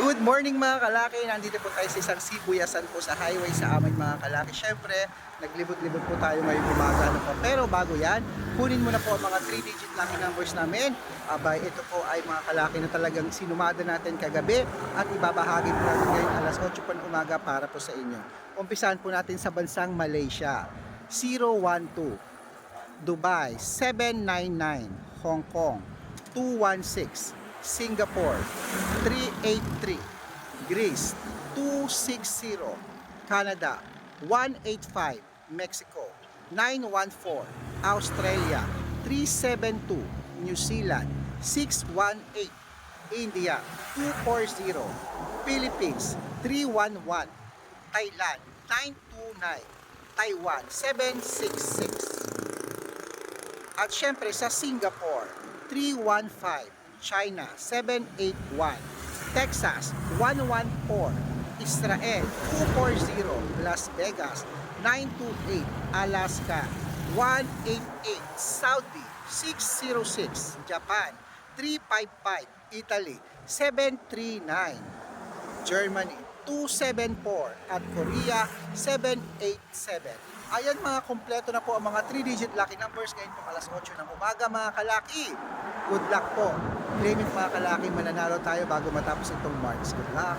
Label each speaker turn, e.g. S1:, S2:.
S1: Good morning mga kalaki. Nandito po tayo sa isang sibuyasan po sa highway sa amin mga kalaki. Siyempre, naglibot-libot po tayo ngayong umaga. Ano po. Pero bago yan, kunin mo na po ang mga 3-digit lucky numbers namin. Abay, ito po ay mga kalaki na talagang sinumada natin kagabi at ibabahagi po natin ngayon alas 8 po ng umaga para po sa inyo. Umpisahan po natin sa bansang Malaysia. 012 Dubai 799 Hong Kong 216 Singapore 383 Greece 260 Canada 185 Mexico 914 Australia 372 New Zealand 618 India 240 Philippines 311 Thailand 929 Taiwan 766 at syempre sa Singapore, 315. China, 781. Texas, 114. Israel, 240. Las Vegas, 928. Alaska, 188. Saudi, 606. Japan, 355. Italy, 739. Germany 274 at Korea 787. Ayan mga kompleto na po ang mga 3-digit lucky numbers ngayon po alas 8 ng umaga mga kalaki. Good luck po. Claim it mga kalaki, mananalo tayo bago matapos itong March. Good luck.